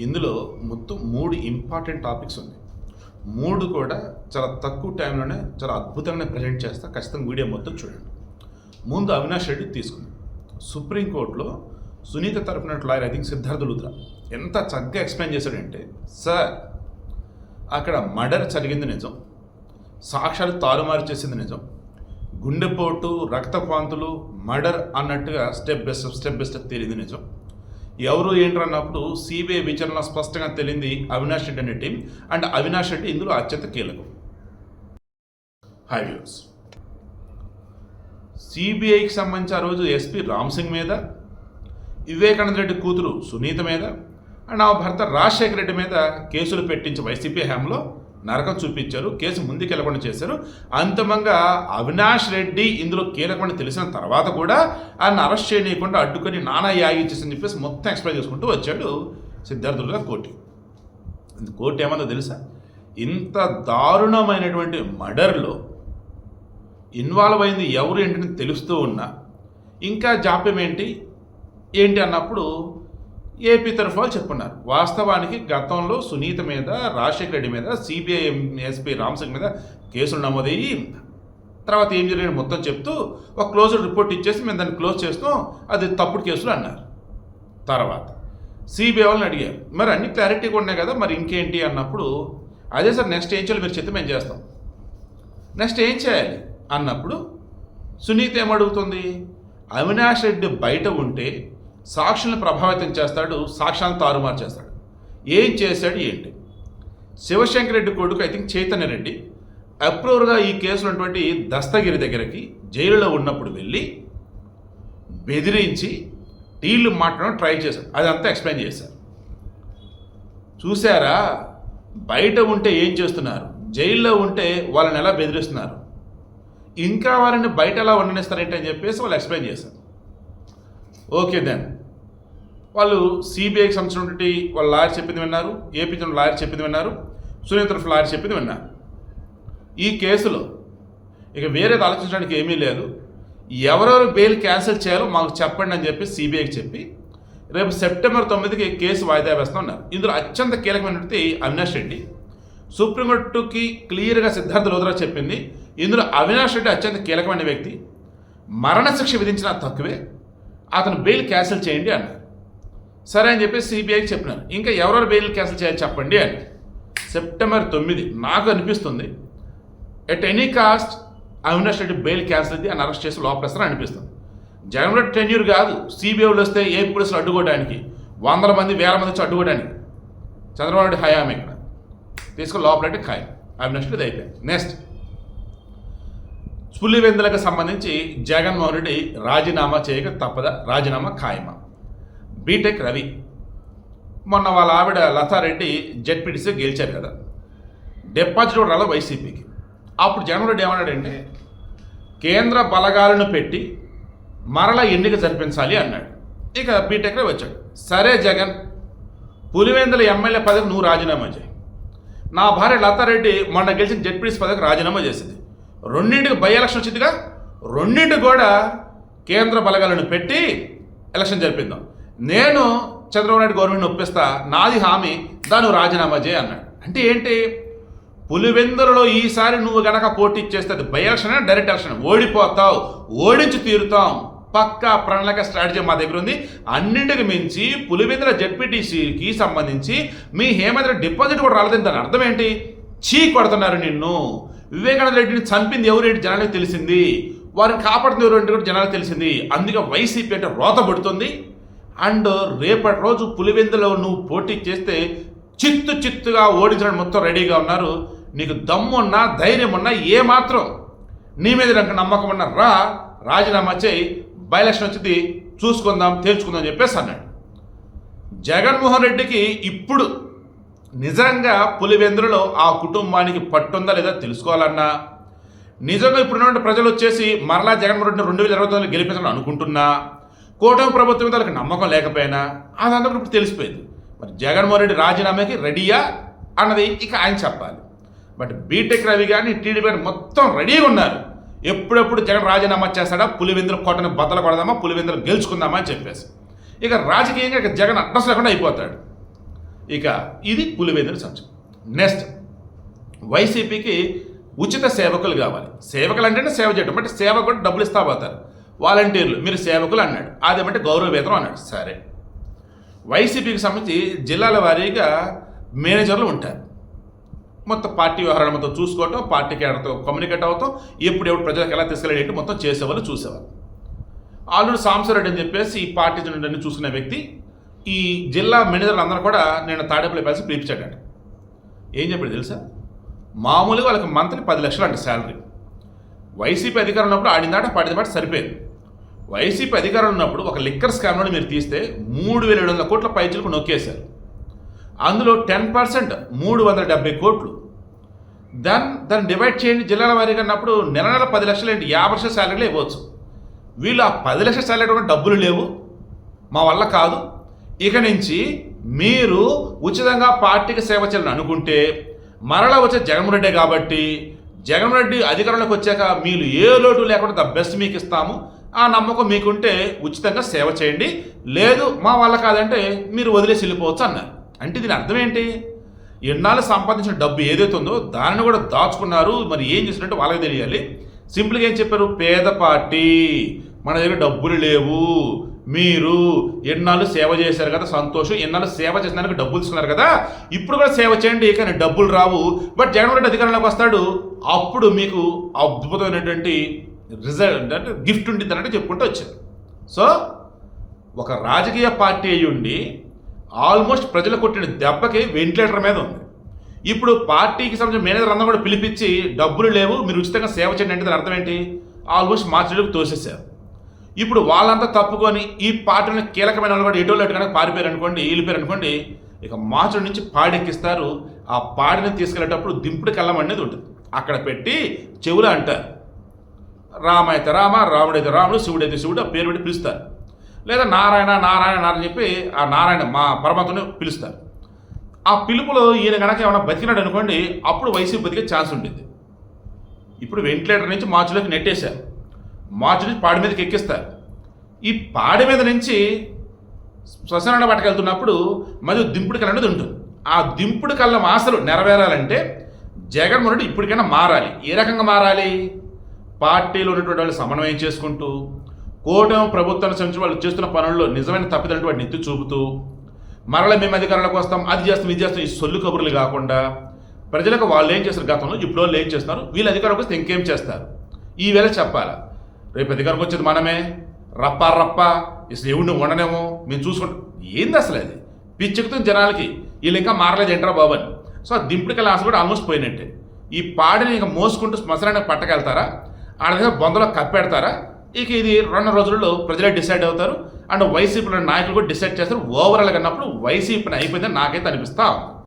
ఇందులో మొత్తం మూడు ఇంపార్టెంట్ టాపిక్స్ ఉన్నాయి. మూడు కూడా చాలా తక్కువ టైంలోనే చాలా అద్భుతంగా ప్రజెంట్ చేస్తా. ఖచ్చితంగా వీడియో మొత్తం చూడండి. ముందు అవినాష్ రెడ్డి తీసుకుంది. సుప్రీంకోర్టులో సునీత తరపున lawyer I think Siddharth Luthra ఎంత చక్కగా ఎక్స్ప్లెయిన్ చేశాడంటే సార్ అక్కడ మర్డర్ జరిగింది నిజం. సాక్ష్యాలు తారుమారు చేసింది నిజం. గుండెపోటు రక్తపాంతులు మర్డర్ అన్నట్టుగా step by step step by step తేలింది నిజం. ఎవరు ఏంటన్నప్పుడు అన్నప్పుడు సిబిఐ విచారణ స్పష్టంగా తెలింది అవినాష్ రెడ్డి అనే టీం. అండ్ అవినాష్ రెడ్డి ఇందులో అత్యంత కీలకం. హై వ్యూస్ సిబిఐకి సంబంధించి ఆ రోజు ఎస్పీ రామ్ సింగ్ మీద వివేకానంద రెడ్డి కూతురు సునీత మీద అండ్ ఆ భర్త రాజశేఖర రెడ్డి మీద కేసులు పెట్టించి వైసీపీ హయాంలో నరకం చూపించారు కేసు ముందుకెళ్ళకుండా చేశారు. అంతిమంగా అవినాష్ రెడ్డి ఇందులో కీలకమని తెలిసిన తర్వాత కూడా ఆయన అరెస్ట్ చేయనీయకుండా అడ్డుకొని నానా యాగించేసని చెప్పేసి మొత్తం ఎక్స్ప్లెయిన్ చేసుకుంటూ వచ్చాడు సిద్ధార్థులుగా కోర్టు. కోర్టు ఏమన్నా తెలుసా? ఇంత దారుణమైనటువంటి మర్డర్లో ఇన్వాల్వ్ అయింది ఎవరు ఏంటని తెలుస్తూ ఉన్నా ఇంకా జాప్యం ఏంటి? ఏంటి అన్నప్పుడు ఏపీ తరఫు వాళ్ళు చెప్పున్నారు వాస్తవానికి గతంలో సునీత మీద రాజశేఖర రెడ్డి మీద సిబిఐ ఎస్పీ రామ్సింగ్ మీద కేసులు నమోదయ్యి తర్వాత ఏం జరిగింది మొత్తం చెప్తూ ఒక క్లోజ్డ్ రిపోర్ట్ ఇచ్చేసి మేము దాన్ని క్లోజ్ చేస్తాం అది తప్పుడు కేసులు అన్నారు. తర్వాత సిబిఐ వాళ్ళని అడిగారు. మరి అన్ని క్లారిటీగా ఉన్నాయి కదా మరి ఇంకేంటి అన్నప్పుడు అదే సార్ నెక్స్ట్ ఏం చేయాలి? మీరు చెప్తే మేము చేస్తాం. నెక్స్ట్ ఏం చేయాలి? అన్నప్పుడు సునీత ఏమడుగుతుంది అవినాష్ రెడ్డి బయట ఉంటే సాక్షులను ప్రభావితం చేస్తాడు సాక్ష్యాలను తారుమారు చేస్తాడు. ఏం చేశాడు ఏంటి? శివశంకర్ రెడ్డి కొడుకు ఐ థింక్ చైతన్య రెడ్డి అప్రూవర్గా ఈ కేసులో ఉన్నటువంటి దస్తగిరి దగ్గరికి జైలులో ఉన్నప్పుడు వెళ్ళి బెదిరించి టీళ్ళు మాట్లాడడం ట్రై చేశారు అదంతా ఎక్స్ప్లెయిన్ చేశారు? చూసారా బయట ఉంటే ఏం చేస్తున్నారు? జైల్లో ఉంటే వాళ్ళని ఎలా బెదిరిస్తున్నారు? ఇంకా వారిని బయట ఎలా ఉండనిస్తారేంటి అని చెప్పేసి వాళ్ళు ఎక్స్ప్లెయిన్ చేశారు. ఓకే దెన్ వాళ్ళు సిబిఐకి సంబంధించినటువంటి వాళ్ళ లాయర్ చెప్పింది విన్నారు ఏపీ తరఫు లాయర్ చెప్పింది విన్నారు సునీత లాయర్ చెప్పింది విన్నారు. ఈ కేసులో ఇక వేరేది ఆలోచించడానికి ఏమీ లేదు. ఎవరెవరు బెయిల్ క్యాన్సిల్ చేయాలో మాకు చెప్పండి అని చెప్పి సిబిఐకి చెప్పి రేపు సెప్టెంబర్ తొమ్మిదికి కేసు వాయిదా వేస్తా ఉన్నారు ఇందులో అత్యంత కీలకమైనటువంటి అవినాష్ రెడ్డి సుప్రీంకోర్టుకి క్లియర్గా సిద్ధార్థ లోదరా చెప్పింది. ఇందులో అవినాష్ రెడ్డి అత్యంత కీలకమైన వ్యక్తి మరణశిక్ష విధించినా తక్కువే అతను బెయిల్ క్యాన్సిల్ చేయండి అన్నారు. సరే అని చెప్పి సిబిఐకి చెప్పినారు ఇంకా ఎవరెవరు బెయిల్ క్యాన్సిల్ చేయాలి చెప్పండి అని. సెప్టెంబర్ తొమ్మిది నాకు అనిపిస్తుంది at any cost Avinash Reddy bail cancel అయితే అని అరెస్ట్ చేసి లోపలేస్తారని అనిపిస్తుంది. జగన్ రెడ్డి టెన్యూర్ కాదు సిబిఐలు వస్తే ఏపీ పోలీసులు అడ్డుకోవడానికి వందల మంది వేల మంది వచ్చి అడ్డుకోవడానికి. చంద్రబాబు నాయుడు హయాం ఇక్కడ. తీసుకుని లోపలంటే ఖాయం. అవినాష్ రెడ్డి అయిపోయింది నెక్స్ట్ పులివెందులకు సంబంధించి జగన్మోహన్ రెడ్డి రాజీనామా చేయక తప్పదా? రాజీనామా ఖాయమా? బీటెక్ రవి. మొన్న వాళ్ళ ఆవిడ లతారెడ్డి జెడ్పీటీసీ గెలిచారు కదా. డిపాజిట్ కూడా రాలేదు వైసీపీకి. అప్పుడు జగన్మోహన్ రెడ్డి ఏమన్నాడంటే కేంద్ర బలగాలను పెట్టి మరల ఎన్నిక జరిపించాలి అన్నాడు. ఇక బీటెక్లో వచ్చాడు. సరే జగన్ పులివెందుల ఎమ్మెల్యే పదవికి నువ్వు రాజీనామా చేయి. నా భార్య లతారెడ్డి మొన్న గెలిచిన జడ్పీటీసీ పదవికి రాజీనామా చేసింది. రెండింటికి బై ఎలక్షన్ వచ్చిందిగా. రెండింటికి కూడా కేంద్ర బలగాలను పెట్టి ఎలక్షన్ జరిపిద్దాం నేను చంద్రబాబు నాయుడు గవర్నమెంట్ ఒప్పిస్తా నాది హామీ దాని రాజీనామా చేయి అన్నాడు. అంటే ఏంటి? పులివెందులలో ఈసారి నువ్వు గనక పోటీ చేస్తే అది బై ఎలక్షన్ డైరెక్ట్ ఎలక్షన్? ఓడిపోతావు ఓడించి తీరుతాం. పక్కా ప్రణాళిక స్ట్రాటజీ మా దగ్గర ఉంది. అన్నింటికి మించి పులివెందుల జెడ్పీటీసీకి సంబంధించి మీ హేమంత్ డిపాజిట్ కూడా రాలేదని దాని అర్థం ఏంటి? చీ కొడుతున్నారు నిన్ను. వివేకానంద రెడ్డిని చంపింది ఎవరు ఏంటి తెలిసింది? వారిని కాపాడుతుంది ఎవరు కూడా జనాలకు తెలిసింది? అందుకే వైసీపీ అంటే రోత పడుతుంది. అండ్ రేపటి రోజు పులివెందులో నువ్వు పోటీ చేస్తే చిత్తు చిత్తుగా ఓడించడానికి మొత్తం రెడీగా ఉన్నారు. నీకు దమ్మున్నా ధైర్యం ఉన్నా ఏమాత్రం నీ మీద నాకు నమ్మకం ఉన్నా రా రాజీనామా చేయి బైలక్షన్ వచ్చింది చూసుకుందాం తేల్చుకుందాం అని చెప్పేసి అన్నాడు. జగన్మోహన్ రెడ్డికి ఇప్పుడు నిజంగా పులివెందులలో ఆ కుటుంబానికి పట్టుందా లేదా తెలుసుకోవాలన్నా నిజంగా ఇప్పుడున్న ప్రజలు వచ్చేసి మరలా జగన్మోహన్ రెడ్డిని రెండు వేల ఇరవై తొమ్మిది గెలిపించాలని అనుకుంటున్నా కూటమి ప్రభుత్వం మీద వాళ్ళకి నమ్మకం లేకపోయినా అదంతా ఇప్పుడు తెలిసిపోయింది. మరి జగన్మోహన్ రెడ్డి రాజీనామాకి రెడీయా అన్నది ఇక ఆయన చెప్పాలి. బట్ బీటెక్ రవి కానీ టీడీపీ గాని మొత్తం రెడీగా ఉన్నారు. ఎప్పుడెప్పుడు జగన్ రాజీనామా చేస్తాడా? పులివెందుల కోటను బద్దలు కొడదామా? పులివెందులు గెలుచుకుందామా అని చెప్పేసి. ఇక రాజకీయంగా ఇక జగన్ అడ్రస్ లేకుండా అయిపోతాడు. ఇక ఇది పులివెందుల సంచం నెక్స్ట్ వైసీపీకి ఉచిత సేవకులు కావాలి. సేవకులు అంటేనే సేవ చేయడం అంటే కూడా డబ్బులు ఇస్తా పోతారు. వాలంటీర్లు మీరు సేవకులు అన్నాడు. అదేమంటే గౌరవ వేతనం అన్నాడు. సరే. వైసీపీకి సంబంధించి జిల్లాల వారీగా మేనేజర్లు ఉంటారు. మొత్తం పార్టీ వ్యవహారాలు మొత్తం చూసుకోవటం పార్టీ కేడర్తో కమ్యూనికేట్ అవ్వటం ఎప్పుడు ఎప్పుడు ప్రజలకు ఎలా తీసుకెళ్ళేటట్టు మొత్తం చేసేవాళ్ళు చూసేవాళ్ళు. ఆల్రెడీ సాంసరెడ్డి అని చెప్పేసి ఈ పార్టీ నుండి చూసుకునే వ్యక్తి ఈ జిల్లా మేనేజర్లు అందరూ కూడా నేను తాడేపల్లి కలిసి పిలిపించాడట. ఏం చెప్పాడు తెలుసా? మామూలుగా వాళ్ళకి మంత్లీ పది లక్షలు అంట శాలరీ. వైసీపీ అధికారం ఉన్నప్పుడు ఆడిన దాట పడిన పాటు సరిపోయింది. వైసీపీ అధికారం ఉన్నప్పుడు ఒక లిక్కర్ స్కామ్లో మీరు తీస్తే మూడు వేల ఏడు వందల కోట్ల పైచులకు నొక్కేశారు. అందులో టెన్ పర్సెంట్ మూడు వందల డెబ్బై కోట్లు. దాన్ని దాన్ని డివైడ్ చేయండి జిల్లాల వారీగా అన్నప్పుడు నెల నెల పది లక్షలు ఏంటి? యాభై లక్షల శాలరీలు ఇవ్వచ్చు. వీళ్ళు ఆ పది లక్షల శాలరీ కూడా డబ్బులు లేవు. మా వల్ల కాదు. ఇక నుంచి మీరు ఉచితంగా పార్టీకి సేవ చేయాలని అనుకుంటే మరలా వచ్చే జగన్మోహన్ రెడ్డి కాబట్టి జగన్ రెడ్డి అధికారంలోకి వచ్చాక మీరు ఏ లోటు లేకుండా ద బెస్ట్ మీకు ఇస్తాము. ఆ నమ్మకం మీకుంటే ఉచితంగా సేవ చేయండి. లేదు మా వల్ల కాదంటే మీరు వదిలేసి వెళ్ళిపోవచ్చు అన్నారు. అంటే దీని అర్థం ఏంటి? ఎన్నాళ్ళు సంపాదించిన డబ్బు ఏదైతే ఉందో దానిని కూడా దాచుకున్నారు. మరి ఏం చేసినట్టు వాళ్ళకి తెలియాలి. సింపుల్గా ఏం చెప్పారు? పేద పార్టీ. మన దగ్గర డబ్బులు లేవు. మీరు ఎన్నాళ్ళు సేవ చేశారు కదా సంతోషం. ఎన్నాళ్ళు సేవ చేసినందుకు డబ్బులు తీసుకున్నారు కదా ఇప్పుడు కూడా సేవ చేయండి. కానీ డబ్బులు రావు. బట్ జగన్మోహన్ రెడ్డి అధికారంలోకి వస్తాడు. అప్పుడు మీకు అద్భుతమైనటువంటి రిజల్ట్ అంటే గిఫ్ట్ ఉండింది అన్నట్టు చెప్పుకుంటూ వచ్చారు. సో ఒక రాజకీయ పార్టీ అయి ఉండి ఆల్మోస్ట్ ప్రజలు కొట్టిన దెబ్బకి వెంటిలేటర్ మీద ఉంది. ఇప్పుడు పార్టీకి సంబంధించిన మేనేజర్ అందరూ కూడా పిలిపించి డబ్బులు లేవు మీరు ఉచితంగా సేవ చేయండి అంటే దాని అర్థం ఏంటి? ఆల్మోస్ట్ మార్చిలోకి తోసేసారు ఇప్పుడు వాళ్ళంతా తప్పుకొని ఈ పార్టీని కీలకమైన వాళ్ళు కూడా ఎటువంటి కనుక పారిపోయారు అనుకోండి వెళ్ళిపోయారు అనుకోండి ఇక మార్చి నుంచి పాడెక్కిస్తారు. ఆ పాడిని తీసుకెళ్ళేటప్పుడు దింపుడు కళ్ళం అనేది ఉంటుంది. అక్కడ పెట్టి చెవులు అంటారు. రామైతే రామ రాముడైతే రాముడు శివుడైతే శివుడు ఆ పేరు పెట్టి పిలుస్తారు. లేదా నారాయణ నారాయణ నారాయణ చెప్పి ఆ నారాయణ మా పరమాత్మని పిలుస్తారు. ఆ పిలుపులో ఈయన కనుక ఏమైనా బతికినాడు అనుకోండి అప్పుడు వైసీపీ బతికే ఛాన్స్ ఉంటుంది ఇప్పుడు వెంటిలేటర్ నుంచి మార్చిలోకి నెట్టేశారు. మార్చి నుంచి పాడి మీదకి ఎక్కిస్తారు. ఈ పాడి మీద నుంచి శ్మశాన పట్టుకెళ్తున్నప్పుడు మరియు దింపుడు కళ్ళ అనేది ఉంటుంది. ఆ దింపుడు కళ్ళ ఆశలు నెరవేరాలంటే జగన్మోహన్ రెడ్డి ఇప్పటికైనా మారాలి. ఏ రకంగా మారాలి? పార్టీలో ఉన్నటువంటి వాళ్ళు సమన్వయం చేసుకుంటూ కూటమి ప్రభుత్వాన్ని సంబంధించి వాళ్ళు చేస్తున్న పనుల్లో నిజమైన తప్పిదంటే వాడిని ఎత్తి చూపుతూ మరల మేము అధికారంలోకి వస్తాం అది చేస్తాం ఇది చేస్తాం ఈ సొల్లు కబుర్లు కాకుండా ప్రజలకు వాళ్ళు ఏం చేస్తారు? గతంలో ఇప్పుడు వాళ్ళు ఏం చేస్తున్నారు? వీళ్ళు అధికారంలోకి వస్తే ఇంకేం చేస్తారు? ఈవేళ చెప్పాలా చెప్పాలి? రేపు అధికారంకి వచ్చేది మనమే. రప్ప రప్ప అసలు ఎవడిని ఉండనేమో. మేము చూసుకుంటాం. ఏంది అసలు అది? పిచ్చెక్కుతుంది జనాలకి వీళ్ళు ఇంకా మారలేదు ఏంట్రా బాబు అని. సో దింపుడు దింపుడికి ఆశ కూడా ఆల్మోస్ట్ పోయినట్టే. ఈ పాడిని ఇంకా మోసుకుంటూ శ్మశానానికి పట్టకెళ్తారా? ఆడ దగ్గర బొందలో కప్పెడతారా ఇక ఇది రెండు రోజుల్లో ప్రజలే డిసైడ్ అవుతారు. అండ్ వైసీపీలో నాయకులు కూడా డిసైడ్ చేస్తారు. ఓవరాల్గా అన్నప్పుడు వైసీపీని అయిపోయిందని నాకైతే అనిపిస్తా ఉంది.